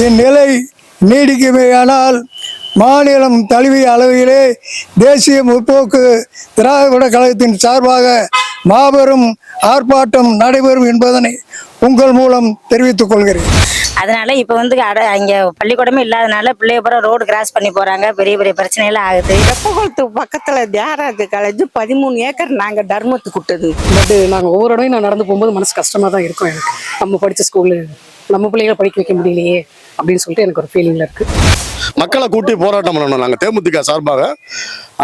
இந்நிலை நீடிக்குமேயானால் மாநிலம் தழுவிய அளவிலே தேசிய முற்போக்கு திராவிட கழகத்தின் சார்பாக மாபெரும் ஆர்ப்பாட்டம் நடைபெறும் என்பதனை உங்கள் மூலம் தெரிவித்துக் கொள்கிறேன். அதனால இப்போ வந்து அட இங்கே பள்ளிக்கூடமே இல்லாதனால பிள்ளைய பூரா ரோடு கிராஸ் பண்ணி போறாங்க. பெரிய பெரிய பிரச்சனைலாம் ஆகுது. வெப்பகுளத்துக்கு பக்கத்துல தியாகராஜ காலேஜ் பதிமூணு ஏக்கர் நாங்க தர்மத்துக்கு விட்டது பட் நாங்கள் ஒவ்வொரு இடம் நான் நடந்து போகும்போது மனசு கஷ்டமா தான் இருக்கும் எனக்கு. நம்ம படித்த ஸ்கூலு நம்ம பிள்ளைகளை படிக்க வைக்க முடியலையே. அப்படின்னு சொல்லிட்டு எனக்கு ஒரு ஃபீலிங்ல இருக்கு. மக்களை கூட்டி போராட்டம் பண்ணணும். நாங்கள் தேமுதிக சார்பாக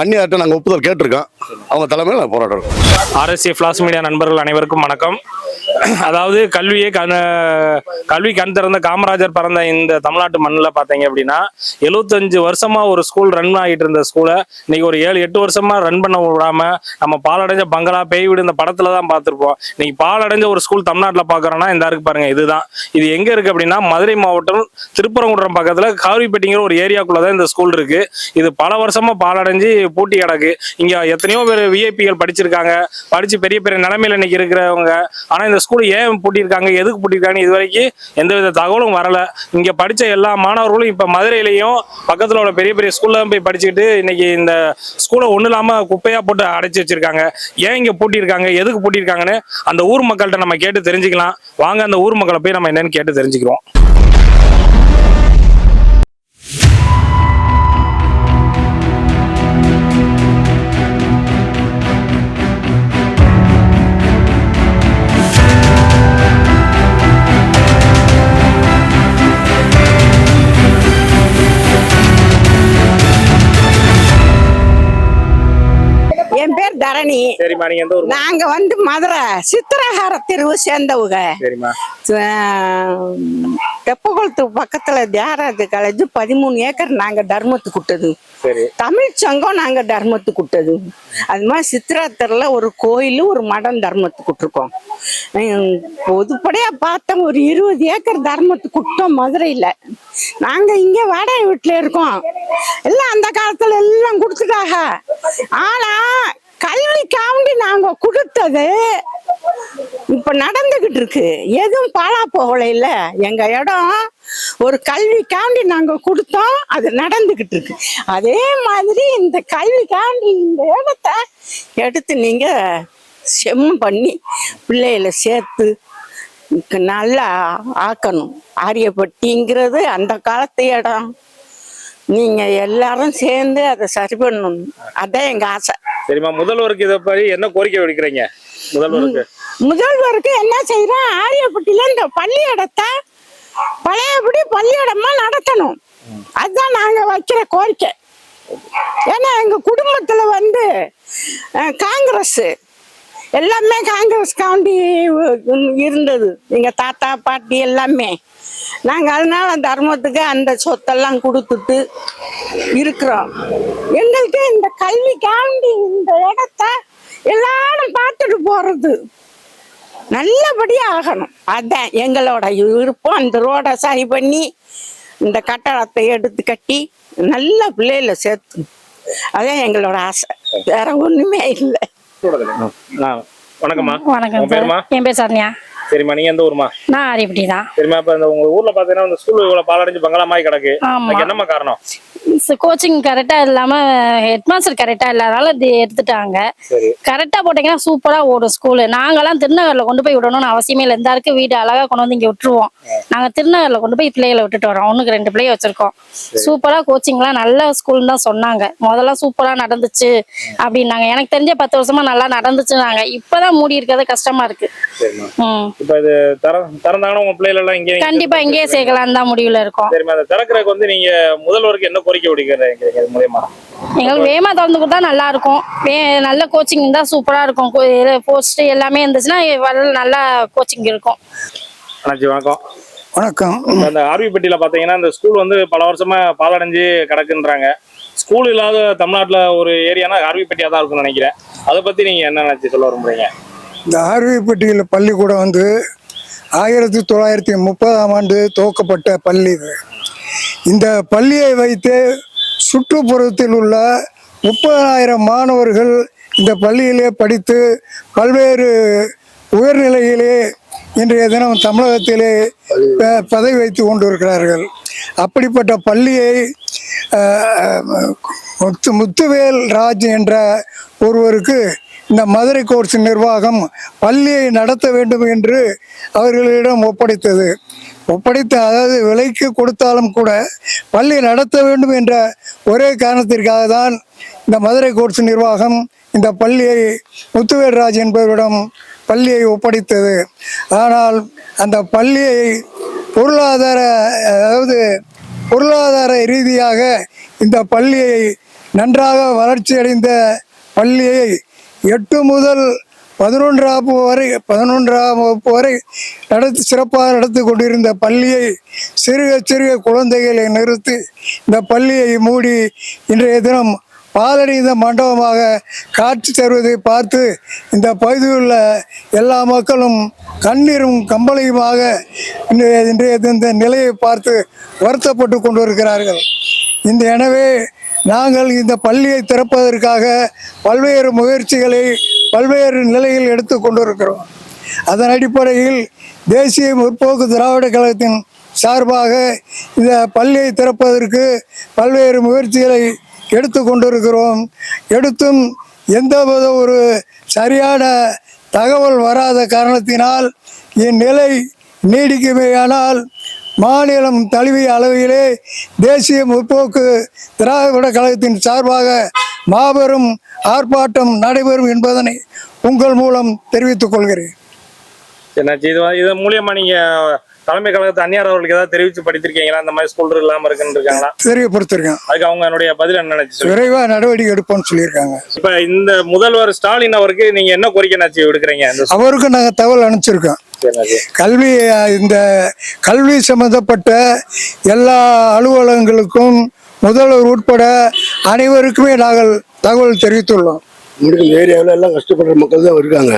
அந்நியார்ட்ட நாங்கள் ஒப்புதல் கேட்டிருக்கோம். அவங்க தலைமையில் நாங்கள் போராட்டம் இருக்கோம் ஆர்எஸ்சி ஃபிளாஸ் மீடியா நண்பர்கள் அனைவருக்கும் வணக்கம். அதாவது கல்வியை கண் கல்வி கண் திறந்த காமராஜர் பிறந்த இந்த தமிழ்நாட்டு மண்ணில் பார்த்தீங்க அப்படின்னா எழுபத்தஞ்சு வருஷமா ஒரு ஸ்கூல் ரன் ஆகிட்டு இருந்த ஸ்கூலை இன்னைக்கு ஒரு ஏழு எட்டு வருஷமா ரன் பண்ண விடாம நம்ம பாலடைஞ்ச பங்களா பேய் வீடு இந்த படத்துல தான் பார்த்துருப்போம். இன்னைக்கு பாலடைஞ்ச ஒரு ஸ்கூல் தமிழ்நாட்டில் பார்க்குறோன்னா இந்த இருக்கு பாருங்க இதுதான். இது எங்க இருக்கு அப்படின்னா மதுரை மாவட்டம் திருப்பரங்குன்றம் பக்கத்துல காவிப்பட்டிங்கிற ஒரு ஏரியாக்குள்ள தான் இந்த ஸ்கூல் இருக்கு. இது பல வருஷமா பாலடைஞ்சு பூட்டி கிடக்கு. இங்க எத்தனையோ பேர் விஐபிகள் படிச்சிருக்காங்க. படிச்சு பெரிய பெரிய நிலைமையில இன்னைக்கு இருக்கிறவங்க. ஆனா இந்த ஸ்கூல் ஏன் பூட்டியிருக்காங்க எதுக்கு பூட்டியிருக்காங்க இது வரைக்கும் எந்தவித தகவலும் வரல. இங்க படிச்ச எல்லா மாணவர்களும் இப்ப மதுரையிலையும் பக்கத்துல உள்ள பெரிய பெரிய ஸ்கூல்ல போய் படிச்சுக்கிட்டு இன்னைக்கு இந்த ஸ்கூலை ஒண்ணு இல்லாம குப்பையா போட்டு அடைச்சு வச்சிருக்காங்க. ஏன் இங்க பூட்டியிருக்காங்க எதுக்கு பூட்டியிருக்காங்கன்னு அந்த ஊர் மக்கள்கிட்ட நம்ம கேட்டு தெரிஞ்சுக்கலாம். வாங்க அந்த ஊர் மக்களை போய் நம்ம என்னன்னு கேட்டு தெரிஞ்சுக்கிறோம். என் பேர் தரணி சரிம்மா நீங்க எந்த ஊர் நாங்க வந்து மதுரை சித்திரஹார தெருவு சேர்ந்தவங்க. சரிம்மா. தெப்பகுளத்துக்கு பக்கத்துல தியாகராஜ காலேஜ் பதிமூணு ஏக்கர் நாங்க தர்மத்துக்கு விட்டது. சரி. தமிழ் சங்கம் நாங்க தர்மத்துக்கு விட்டது. அது மாதிரி சித்திராத்தரில் ஒரு கோயில் ஒரு மடம் தர்மத்துக்கு விட்டுருக்கோம். பொதுப்படையா பார்த்தோம் ஒரு இருபது ஏக்கர் தர்மத்துக்கு விட்டோம் மதுரையில. நாங்க இங்க வாடகை வீட்டுல இருக்கோம். எல்லாம் அந்த காலத்துல எல்லாம் கொடுத்துட்டாங்க. ஆனா கல்விக்காண்டி நாங்க கொடுத்தது இப்ப நடந்துகிட்டு இருக்கு எதுவும் பாழா போகல இல்ல. எங்க இடம் ஒரு கல்விக்காண்டி நாங்க கொடுத்தோம். அது நடந்துகிட்டு இருக்கு அதே மாதிரி இந்த கல்விக்காண்டி இந்த இடத்த எடுத்து நீங்க செம் பண்ணி பிள்ளைகளை சேர்த்து நல்லா ஆக்கணும். ஆரியப்பட்டிங்கிறது அந்த காலத்து இடம். நீங்க எல்லாரும் சேர்ந்து அதை சரி பண்ணணும். அதான் எங்க ஆசை. சரிம்மா முதல்வருக்கு இதை படி என்ன கோரிக்கை வைக்கிறீங்க முதல்வருக்கு. முதல்வருக்கு என்ன செய்யறோம்? ஆரியப்பட்டியில இந்த பள்ளியிடத்தை பழையபடி பள்ளியிடமா நடத்தணும். அதுதான் நாங்க வைக்கிற கோரிக்கை. ஏன்னா எங்க குடும்பத்துல வந்து காங்கிரஸ் எல்லாமே காங்கிரஸ் கவுண்டி இருந்தது. எங்க தாத்தா பாட்டி எல்லாமே. நாங்கள் அதனால தர்மத்துக்கு அந்த சொத்தெல்லாம் கொடுத்துட்டு இருக்கிறோம். எங்களுக்கு இந்த கல்விக்காண்டி இந்த இடத்த எல்லாரும் பார்த்துட்டு போறது. நல்லபடியா ஆகணும். அதான் எங்களோட விருப்பம். அந்த ரோடை சரி பண்ணி இந்த கட்டடத்தை எடுத்து கட்டி நல்ல பிள்ளைகளை சேர்த்து. அதான் எங்களோட ஆசை. வேற ஒண்ணுமே இல்லை. வணக்கம்மா. வணக்கம் பேருமா? சார். என் பேர் சரண்யா. சரிம்மா நீங்க எந்த ஊருமா நான் தான் சரிம்மா இப்ப இந்த உங்க ஊர்ல பாத்தீங்கன்னா இந்த ஸ்கூல் இவ்வளவு பாலடைஞ்சு பங்களாமாய் கிடக்கு. என்னம்மா காரணம்? கோச்சிங் கரெக்டா இல்லாம ஹெட்மாஸ்டர் கரெக்டா இல்லாதனால எடுத்துட்டாங்க. கரெக்டா போட்டீங்கன்னா சூப்பரா ஓடும் ஸ்கூலு நாங்கெல்லாம் திருநகர்ல கொண்டு போய் விடணும்னு அவசியமே இல்லை. இந்த இருக்கு வீடு அழகா கொண்டு வந்து இங்க விட்டுருவோம். நாங்க திருநகர்ல கொண்டு போய் பிள்ளைகளை விட்டுட்டு வரோம். ஒண்ணுக்கு ரெண்டு பிள்ளைய வச்சிருக்கோம். சூப்பரா கோச்சிங்லாம் நல்ல ஸ்கூல் தான் சொன்னாங்க. முதல்ல சூப்பரா நடந்துச்சு அப்படின்னாங்க. எனக்கு தெரிஞ்ச பத்து வருஷமா நல்லா நடந்துச்சுனாங்க இப்பதான் மூடி இருக்கிறது கஷ்டமா இருக்கு. கண்டிப்பா இங்கேயே சேர்க்கலாம் தான் முடிவுல இருக்கோம். திறக்கிறதுக்கு வந்து நீங்க முதல்வருக்கு என்ன கோரிக்கை விடுக்கிறீங்க இது மூலியமா? எங்களுக்கு வேகமா திறந்து கொடுத்தா நல்லா இருக்கும் வே நல்ல கோச்சிங் தான் சூப்பரா இருக்கும். போஸ்ட் எல்லாமே இருந்துச்சுன்னா நல்லா கோச்சிங் இருக்கும். அண்ணாச்சி வணக்கம். வணக்கம். இப்ப அந்த ஆர்விப்பட்டியில பாத்தீங்கன்னா இந்த ஸ்கூல் வந்து பல வருஷமா பாலடைஞ்சு கிடக்குன்றாங்க. ஸ்கூல் இல்லாத தமிழ்நாட்டுல ஒரு ஏரியானா ஆர்விப்பட்டியா தான் இருக்கும்னு நினைக்கிறேன். அதை பத்தி நீங்க என்ன நினைச்சு சொல்ல விரும்புறீங்க? இந்த ஆர்விப்பட்டியில் பள்ளிக்கூடம் வந்து ஆயிரத்தி தொள்ளாயிரத்தி முப்பதாம் ஆண்டு துவக்கப்பட்ட பள்ளி இது. இந்த பள்ளியை வைத்து சுற்றுப்புறத்தில் உள்ள முப்பதாயிரம் மாணவர்கள் இந்த பள்ளியிலே படித்து பல்வேறு உயர்நிலையிலே இன்றைய தினம் தமிழகத்திலே பதவி வைத்து கொண்டிருக்கிறார்கள். அப்படிப்பட்ட பள்ளியை முத்து முத்துவேல் ராஜ் என்ற ஒருவருக்கு இந்த மதுரை கோர்ஸ் நிர்வாகம் பள்ளியை நடத்த வேண்டும் என்று அவர்களிடம் ஒப்படைத்தது. ஒப்படைத்த அதாவது விலைக்கு கொடுத்தாலும் கூட பள்ளி நடத்த வேண்டும் என்ற ஒரே காரணத்திற்காக தான் இந்த மதுரை கோர்ஸ் நிர்வாகம் இந்த பள்ளியை முத்துவேல்ராஜ் என்பவரிடம் பள்ளியை ஒப்படைத்தது. ஆனால் அந்த பள்ளியை பொருளாதார அதாவது பொருளாதார ரீதியாக இந்த பள்ளியை நன்றாக வளர்ச்சியடைந்த பள்ளியை எட்டு முதல் பதினொன்றாம் வகுப்பு வரை பதினொன்றாம் வகுப்பு வரை நடத்தி சிறப்பாக நடத்தி கொண்டிருந்த பள்ளியை சிறுக சிறுக குழந்தைகளை நிறுத்தி இந்த பள்ளியை மூடி இன்றைய தினம் பாலடைந்த மண்டபமாக காட்சி தருவதை பார்த்து இந்த பகுதியில் உள்ள எல்லா மக்களும் கண்ணீரும் கம்பளையுமாக இன்றைய இன்றைய இந்த நிலையை பார்த்து வருத்தப்பட்டு கொண்டிருக்கிறார்கள். இந்த எனவே நாங்கள் இந்த பள்ளியை திறப்பதற்காக பல்வேறு முயற்சிகளை பல்வேறு நிலையில் எடுத்து கொண்டிருக்கிறோம். அதன் அடிப்படையில் தேசிய முற்போக்கு திராவிட கழகத்தின் சார்பாக இந்த பள்ளியை திறப்பதற்கு பல்வேறு முயற்சிகளை எடுத்து கொண்டிருக்கிறோம். எடுத்தும் எந்த வித ஒரு சரியான தகவல் வராத காரணத்தினால் இந்நிலை நீடிக்குமேயானால் மாநிலம் தழுவிய அளவிலே தேசிய முற்போக்கு திராவிட கழகத்தின் சார்பாக மாபெரும் ஆர்ப்பாட்டம் நடைபெறும் என்பதனை உங்கள் மூலம் தெரிவித்துக் கொள்கிறேன். என்னாச்சு? இது இது மூலியமா நீங்க தலைமை கழகத்து அந்நியார் அவர்களுக்கு ஏதாவது தெரிவிச்சு படித்திருக்கீங்களா? இந்த மாதிரி ஸ்கூல் இல்லாம இருக்குன்னு இருக்காங்களா தெரியப்படுத்திருக்கேன். அதுக்கு அவங்க என்னுடைய பதில் என்ன நினைச்சு. விரைவாக நடவடிக்கை எடுப்போம்னு சொல்லியிருக்காங்க. இப்ப இந்த முதல்வர் ஸ்டாலின் அவருக்கு நீங்க என்ன கோரிக்கை நாச்சு விடுக்கிறீங்க இந்த அவருக்கும் நாங்கள் தகவல் அனுப்பிச்சிருக்கோம்? கல்வி இந்த கல்வி சம்பந்தப்பட்ட எல்லா அலுவலகங்களுக்கும் முதல்வர் உட்பட அனைவருக்குமே நாங்கள் தகவல் தெரிவித்துள்ளோம். மெடிக்கல் ஏரியாவில் எல்லாம் கஷ்டப்படுற மக்கள் தான் இருக்காங்க.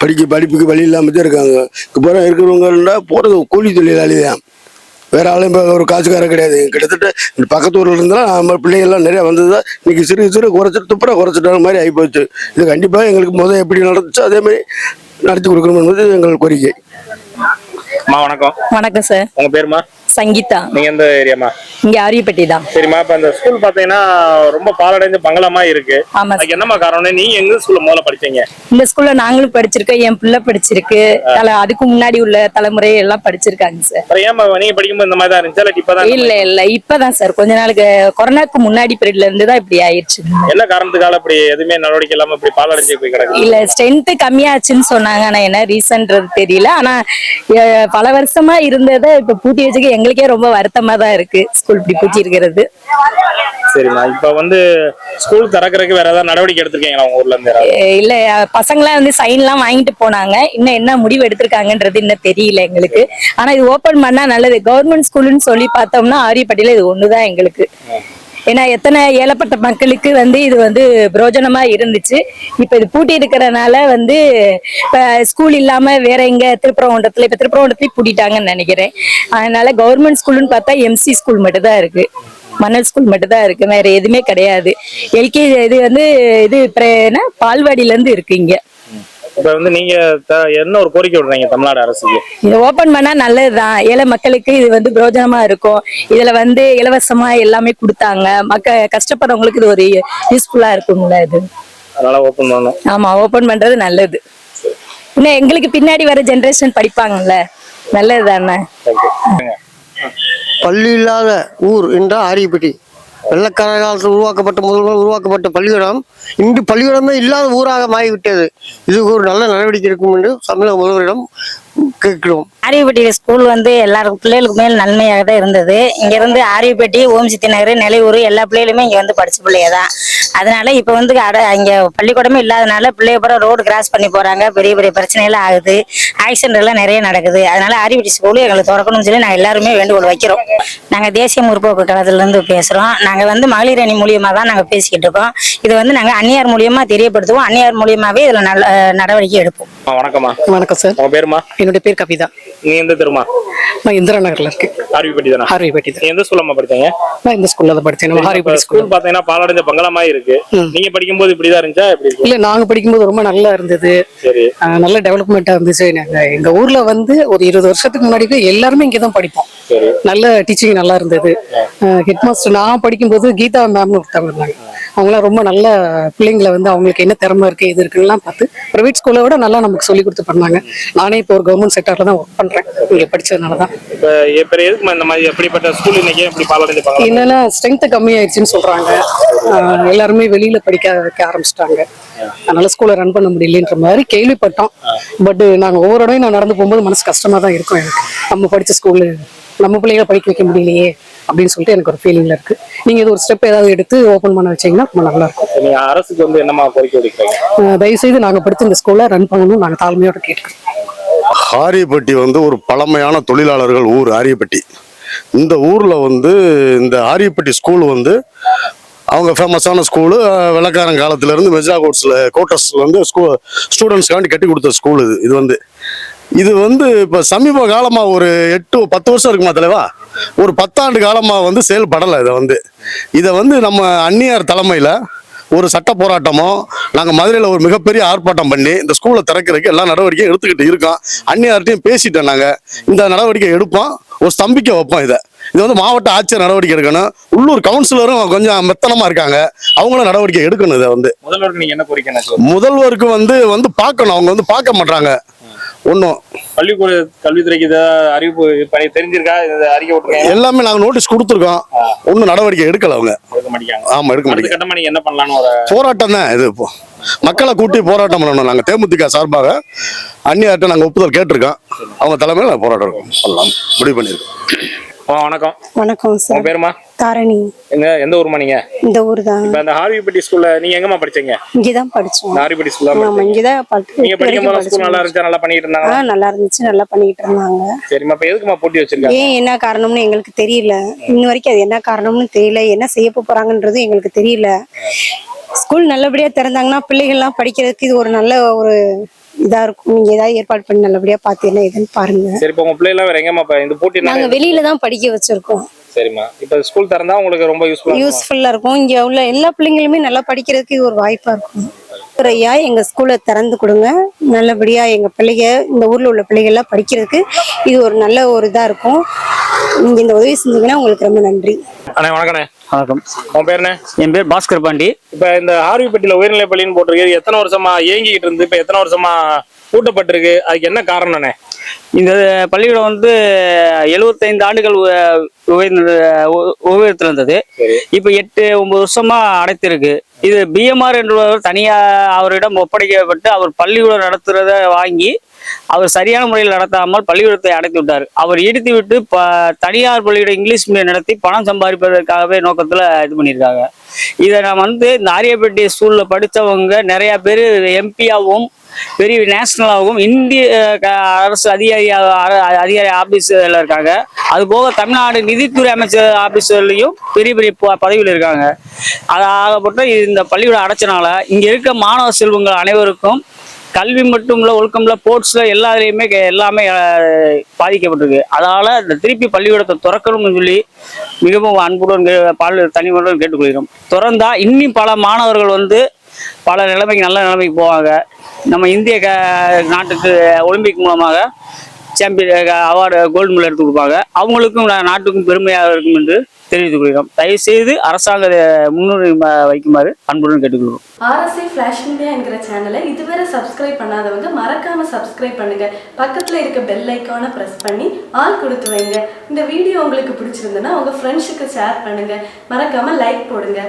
படிக்க படிப்புக்கு வழி இல்லாமல் தான் இருக்காங்க. இப்போ இருக்கிறவங்கள்டா போகிறது கூலி தொழிலாளி தான். வேற ஆளும் இப்போ ஒரு காசுக்காரர் கிடையாது. கிட்டத்தட்ட பக்கத்து ஊர்ல இருந்தாலும் நம்ம பிள்ளைங்கள்லாம் நிறைய வந்தது தான் இன்னைக்கு சிறு சிறு குறைச்சிட்டு துப்புரா குறைச்சிட்டாங்க மாதிரி ஆகிப்போச்சு இது கண்டிப்பாக எங்களுக்கு முதல் எப்படி நடந்துச்சோ அதே மாதிரி நடத்தி கொடுக்கணும் என்பது எங்கள் கோரிக்கை. அம்மா வணக்கம். வணக்கம் சார். உங்க பேருமா? சங்கீதா. நீங்க எந்த ஏரியாமா இங்க ஆரியப்பட்டி தான். சரிம்மா இப்ப இந்த ஸ்கூல் பாத்தீங்கன்னா ரொம்ப பாலடைஞ்ச பங்களமா இருக்கு. ஆமா. அதுக்கு என்னம்மா காரணம்? நீங்க எங்க ஸ்கூல்ல முதல்ல படிச்சீங்க? இந்த ஸ்கூல்ல நாங்களும் படிச்சிருக்கோம் என் பிள்ளை படிச்சிருக்கு. தல அதுக்கு முன்னாடி உள்ள தலைமுறை எல்லாம் படிச்சிருக்காங்க சார். அப்புறம் ஏமா நீங்க படிக்கும்போது இந்த மாதிரி தான் இருந்துச்சா? இல்ல இப்பதான் இல்ல இல்ல இப்பதான் சார். கொஞ்ச நாளுக்கு கொரோனாக்கு முன்னாடி பீரியட்ல இருந்து தான் இப்படி ஆயிடுச்சு என்ன காரணத்துக்கால இப்படி எதுவுமே நடவடிக்கை இல்லாம இப்படி பாலடைஞ்சு போய் கிடக்கு? இல்ல ஸ்ட்ரென்த் கம்மியாச்சுன்னு சொன்னாங்க. ஆனா என்ன ரீசன்றது தெரியல. ஆனா பல வருஷமா இருந்ததை இப்ப பூட்டி வச்சுக்க எங்களுக்கே ரொம்ப வருத்தமா தான் இருக்கு ஸ்கூல் இப்படி பூட்டி இருக்கிறது சரிம்மா இப்ப வந்து ஸ்கூல் திறக்கறதுக்கு வேற ஏதாவது நடவடிக்கை எடுத்திருக்கீங்களா உங்க ஊர்ல இருந்து இல்ல பசங்களாம் வந்து சைன் எல்லாம் வாங்கிட்டு போனாங்க. இன்னும் என்ன முடிவு எடுத்திருக்காங்கன்றது இன்னும் தெரியல எங்களுக்கு. ஆனா இது ஓபன் பண்ணா நல்லது. கவர்மெண்ட் ஸ்கூல்னு சொல்லி பார்த்தோம்னா ஆரியப்பட்டியில இது ஒண்ணுதான் எங்களுக்கு. ஏன்னா எத்தனை ஏழப்பட்ட மக்களுக்கு வந்து இது வந்து பிரோஜனமா இருந்துச்சு. இப்ப இது பூட்டி இருக்கிறனால வந்து இப்ப ஸ்கூல் இல்லாம வேற எங்க திருப்பரங்குன்றத்துல இப்ப திருப்பரங்குன்றத்துலயும் பூட்டிட்டாங்கன்னு நினைக்கிறேன். அதனால கவர்மெண்ட் ஸ்கூல்னு பார்த்தா எம்சி ஸ்கூல் மட்டும் தான் இருக்கு. மணல் ஸ்கூல் மட்டும் தான் இருக்கு. வேற எதுவுமே கிடையாது. எல்கேஜி இது வந்து இது பிர- என்ன? பால்வாடியில இருந்து இருக்கு இங்க. இப்ப வந்து நீங்க என்ன ஒரு கோரிக்கை விடுறீங்க தமிழ்நாடு அரசுக்கு? இது ஓபன் பண்ணா நல்லதுதான். ஏழை மக்களுக்கு இது வந்து பிரயோஜனமா இருக்கும். இதுல வந்து இலவசமா எல்லாமே கொடுத்தாங்க. மக்க கஷ்டப்படுறவங்களுக்கு இது ஒரு யூஸ்ஃபுல்லா இருக்கும்ல இது. அதனால ஓபன் பண்ணணும். ஆமா ஓபன் பண்றது நல்லது. இன்னும் எங்களுக்கு பின்னாடி வர ஜெனரேஷன் படிப்பாங்கல்ல. நல்லது தானே பள்ளி இல்லாத ஊர் என்றால் ஆரியப்பட்டி வெள்ளக்கார காலத்தில் உருவாக்கப்பட்ட முதல்வர் உருவாக்கப்பட்ட பள்ளிக்கூடம் இன்று பள்ளிக்கூடமே இல்லாத ஊராக மாறிவிட்டது. இதுக்கு ஒரு நல்ல நடவடிக்கை இருக்கும் என்று தமிழக முதல்வரிடம் கேட்கிறோம் ஆரியப்பட்டி ஸ்கூல் வந்து எல்லாருக்கும் பிள்ளைகளுக்கு மேல் நன்மையாக தான் இருந்தது. இங்க இருந்து ஆரியப்பட்டி ஓம் சித்தி நகர் நிலையூர் எல்லா பிள்ளைகளுமே இங்க வந்து படிச்ச பிள்ளைய தான் அதனால இப்ப வந்து அட இங்க பள்ளிக்கூடமே இல்லாதனால பிள்ளைய பூரா ரோடு கிராஸ் பண்ணி போறாங்க. பெரிய பெரிய பிரச்சனைகள் ஆகுது. ஆக்சிடென்ட் எல்லாம் நிறைய நடக்குது. அதனால ஆரியப்பட்டி ஸ்கூலு எங்களுக்கு திறக்கணும்னு சொல்லி நாங்கள் எல்லாருமே வேண்டுகோள் வைக்கிறோம். நாங்கள் தேசிய முற்போக்கு கழகத்துல இருந்து பேசுறோம். நாங்கள் வந்து மகளிர் அணி மூலியமா தான் நாங்கள் பேசிக்கிட்டு இருக்கோம். இது வந்து நாங்கள் அந்நியார் மூலியமா தெரியப்படுத்துவோம். அந்நியார் மூலியமாவே இதுல நல்ல நடவடிக்கை எடுப்போம். வணக்கம்மா. வணக்கம் சார். உங்க பேருமா? என்னுடைய பேர் கவிதா. நீ எந்த தெருமா? நான் இந்திரா நகர்ல இருக்கேன். ஆர்விப்பட்டி தானே ஹார்விபேட்டி தான் எந்த ஸ்கூல்லம்மா படிச்சீங்க? நான் இந்த ஸ்கூல்ல தான் படித்தேன் நம்ம ஹார்விபேட்டி ஸ்கூல் பாத்தீங்கன்னா பாலடைஞ்ச பங்களா இருக்கு. நீங்க படிக்கும்போது இப்படிதான் இருந்துச்சா? இருக்கு? இல்ல நாங்க படிக்கும்போது ரொம்ப நல்லா இருந்தது. சரி. நல்ல டெவலப்மெண்டா இருந்துச்சு. நாங்க எங்க ஊர்ல வந்து ஒரு இருபது வருஷத்துக்கு முன்னாடி எல்லாருமே இங்கே தான் படிப்போம். நல்ல டீச்சிங் நல்லா இருந்தது. ஹெட் மாஸ்டர் நான் படிக்கும்போது கீதா மேம்னு ஒருத்தவங்க இருந்தாங்க. அவங்களாம் ரொம்ப நல்ல பிள்ளைங்களை வந்து அவங்களுக்கு என்ன திறமை இருக்கு இது இருக்குன்னுலாம் பார்த்து ப்ரைவேட் ஸ்கூலை விட நல்லா நமக்கு சொல்லி கொடுத்து பண்ணாங்க. நானே இப்போ ஒரு கவர்மெண்ட் செக்டர்ல தான் ஒர்க் பண்றேன். இங்க படிச்சதுனால தான் என்னன்னா ஸ்ட்ரென்த் கம்மியாயிடுச்சுன்னு சொல்றாங்க. ஆஹ் எல்லாருமே வெளியில படிக்க வைக்க ஆரம்பிச்சிட்டாங்க. அதனால ஸ்கூலை ரன் பண்ண முடியலன்ற மாதிரி கேள்விப்பட்டோம். பட் நாங்க ஒவ்வொரு இடையும் நான் நடந்து போகும்போது மனசு கஷ்டமா தான் இருக்கும் எனக்கு. நம்ம படிச்ச ஸ்கூலு நம்ம பிள்ளைகளை படிக்க வைக்க முடியலையே. அப்படின்னு சொல்லிட்டு எனக்கு ஒரு ஃபீலிங்ல இருக்கு. நீங்க இது ஒரு ஸ்டெப் ஏதாவது எடுத்து ஓபன் பண்ண வச்சீங்கன்னா ரொம்ப நல்லா இருக்கும் நீங்க அரசுக்கு வந்து என்னமா கோரிக்கை வைக்கிறீங்க தயவு செய்து நாங்க படித்த இந்த ஸ்கூலை ரன் பண்ணணும்னு நாங்க தாழ்மையோட கேட்கிறோம் ஆரியப்பட்டி வந்து ஒரு பழமையான தொழிலாளர்கள் ஊர் ஆரியப்பட்டி இந்த ஊர்ல வந்து இந்த ஆரியப்பட்டி ஸ்கூல் வந்து அவங்க ஃபேமஸான ஸ்கூலு வெள்ளக்காரன் காலத்துல இருந்து மெஜா கோட்ஸ்ல கோட்டர்ஸ் வந்து ஸ்கூ ஸ்டூடெண்ட்ஸ்க்காண்டி கட்டி கொடுத்த ஸ்கூல் இது. இது வந்து இது வந்து இப்போ சமீப காலமா ஒரு எட்டு பத்து வருஷம் இருக்குமா தலைவா? ஒரு பத்தாண்டு காலமா வந்து செயல்படலை இதை வந்து. இதை வந்து நம்ம அந்நியார் தலைமையில ஒரு சட்ட போராட்டமோ நாங்கள் மதுரையில் ஒரு மிகப்பெரிய ஆர்ப்பாட்டம் பண்ணி இந்த ஸ்கூலை திறக்கிறதுக்கு எல்லா நடவடிக்கையும் எடுத்துக்கிட்டு இருக்கோம். அந்நியார்ட்டையும் பேசிட்டோம் நாங்கள் இந்த நடவடிக்கை எடுப்போம். ஒரு ஸ்தம்பிக்க வைப்போம் இதை. இது வந்து மாவட்ட ஆட்சியர் நடவடிக்கை எடுக்கணும். உள்ளூர் கவுன்சிலரும் கொஞ்சம் மெத்தனமா இருக்காங்க. அவங்களும் நடவடிக்கை எடுக்கணும் இதை வந்து. முதல்வருக்கு நீங்க என்ன கோரிக்கை? முதல்வருக்கு வந்து வந்து பார்க்கணும். அவங்க வந்து பார்க்க மாட்டாங்க ஒன்றும் பள்ளிக்கூட கல்வித்துறைக்கு அறிவிப்பு பணி தெரிஞ்சிருக்கா? அறிக்கை விட்டுருக்காங்க? எல்லாமே நாங்கள் நோட்டீஸ் கொடுத்துருக்கோம். ஒன்றும் நடவடிக்கை எடுக்கல அவங்க. எடுக்க மாட்டேங்காங்க ஆமா எடுக்க மாட்டேங்க கட்டமா என்ன பண்ணலாம்னு ஒரு போராட்டம் தான் இது இப்போ. மக்களை கூட்டி போராட்டம் பண்ணணும். நாங்கள் தேமுதிக சார்பாக அந்நியார்ட்ட நாங்கள் ஒப்புதல் கேட்டிருக்கோம். அவங்க தலைமையில் நாங்கள் போராட்டம் இருக்கோம் பண்ணலாம் முடிவு பண்ணியிருக்கோம். வணக்கம். வணக்கம் சார் பேருமா? தாரணி. எங்க எந்த ஊருமா நீங்க? இந்த ஊர் தான். இப்ப அந்த ஹார்விப்பட்டி ஸ்கூல்ல நீங்க எங்கம்மா படிச்சீங்க? இங்கதான் படிச்சோம். இந்த ஹார்விப்பட்டி ஸ்கூல்ல ஆமா இங்கதான் பத்து நீங்க படிக்கும் போது ஸ்கூல் நல்லா இருந்துச்சா? நல்லா பண்ணிட்டு ஆ இருந்தாங்க நல்லா இருந்துச்சு நல்லா பண்ணிக்கிட்டு இருந்தாங்க சரிம்மா இப்ப எதுக்குமா போட்டி வச்சிருக்காங்க? ஏன் என்ன காரணம்னு எங்களுக்கு தெரியல. இன்ன வரைக்கும் அது என்ன காரணம்னு தெரியல. என்ன செய்ய போறாங்கன்றது எங்களுக்கு தெரியல. ஸ்கூல் நல்லபடியா திறந்தாங்கன்னா பிள்ளைகள்லாம் படிக்கிறதுக்கு இது ஒரு நல்ல ஒரு இதா இருக்கும். நீங்க ஏதாவது ஏற்பாடு பண்ணி நல்லபடியா பார்த்து என்ன ஏதுன்னு பாருங்க. சரி இப்ப உங்க பிள்ளை எல்லாம் வேற எங்கம்மா இந்த போட்டி நாங்க வெளியில தான் படிக்க வச்சிருக்கோம். சரிம்மா. இப்ப ஸ்கூல் திறந்தா உங்களுக்கு ரொம்ப யூஸ்ஃபுல்லா யூஸ்ஃபுல்லா இருக்கும்? இங்க உள்ள எல்லா பிள்ளைங்களுமே நல்லா படிக்கிறதுக்கு இது ஒரு வாய்ப்பா இருக்கும். ஐயா எங்க ஸ்கூலை திறந்து கொடுங்க. நல்லபடியா எங்க பிள்ளைங்க இந்த ஊர்ல உள்ள பிள்ளைங்க எல்லாம் படிக்கிறதுக்கு இது ஒரு நல்ல ஒரு இதா இருக்கும். நீங்க இந்த உதவி செஞ்சீங்கன்னா உங்களுக்கு ரொம்ப நன்றி. அண்ணே வணக்கண்ணே வணக்கம். உன் பேர் என்ன? என் பேர் பாஸ்கர் பாண்டி. இப்ப இந்த ஆர்விப்பட்டியில உயர்நிலை பள்ளின்னு போட்டிருக்கு. எத்தனை வருஷமா இயங்கிக்கிட்டு இருந்து இப்ப எத்தனை வருஷமா பூட்டப்பட்டிருக்கு? அதுக்கு என்ன காரணம்ண்ணே? இந்த பள்ளிக்கூடம் வந்து எழுபத்தைந்து ஆண்டுகள் உபயோகத்தில் இருந்தது. இப்போ எட்டு ஒன்பது வருஷமா அடைத்திருக்கு. இது பிஎம்ஆர் என்றவர் தனியா அவரிடம் ஒப்படைக்கப்பட்டு அவர் பள்ளிக்கூடம் நடத்துறத வாங்கி அவர் சரியான முறையில் நடத்தாமல் பள்ளிக்கூடத்தை அடைத்து விட்டார். அவர் இடித்து விட்டு ப தனியார் பள்ளியிட இங்கிலீஷ் மீடியம் நடத்தி பணம் சம்பாதிப்பதற்காகவே நோக்கத்தில் இது பண்ணியிருக்காங்க. இதை நான் வந்து இந்த ஆரியப்பட்டி ஸ்கூலில் படித்தவங்க நிறைய பேர் எம்பியாகவும் பெரிய நேஷனலாகவும் இந்திய அரசு அதிகாரியாக அதிகாரி ஆபீஸ்ல இருக்காங்க. அது போக தமிழ்நாடு நிதித்துறை அமைச்சர் ஆபீஸ்லயும் பெரிய பெரிய ப- பதவியில் இருக்காங்க. அது ஆகப்பட்ட இந்த பள்ளிக்கூடம் அடைச்சனால இங்க இருக்க மாணவ செல்வங்கள் அனைவருக்கும் கல்வி மட்டும் இல்லை ஒழுக்கம்ல ஸ்போர்ட்ஸ்ல எல்லாத்துலேயுமே எல்லாமே பாதிக்கப்பட்டிருக்கு. அதனால இந்த திருப்பி பள்ளிக்கூடத்தை திறக்கணும்னு சொல்லி மிகவும் அன்புடன் கே- பால் தனிமுடன் கேட்டுக்கொள்கிறோம். திறந்தா இன்னும் பல மாணவர்கள் வந்து பல நிலைமைக்கு நல்ல நிலைமைக்கு போவாங்க. நம்ம இந்திய க நாட்டுக்கு ஒலிம்பிக் மூலமாக சாம்பியன் அவார்டு கோல்டு மெடல் எடுத்து கொடுப்பாங்க. அவங்களுக்கும் நாட்டுக்கும் பெருமையாக இருக்கும் என்று தெரிவித்துக் கொள்கிறோம். தயவு செய்து அரசாங்க முன்னுரிமை வைக்குமாறு அன்புடன் கேட்டுக்கொள்கிறோம். ஆர்எஸ்ஐ ஃப்ளாஷ் இந்தியா என்கிற சேனலை இதுவரை சப்ஸ்கிரைப் பண்ணாதவங்க மறக்காம சப்ஸ்கிரைப் பண்ணுங்க. பக்கத்துல இருக்க பெல் ஐக்கானை பிரஸ் பண்ணி ஆல் கொடுத்து வைங்க. இந்த வீடியோ உங்களுக்கு பிடிச்சிருந்ததுன்னா உங்க ஃப்ரெண்ட்ஸுக்கு ஷேர் பண்ணுங்க. மறக்காம லைக் போடுங்க.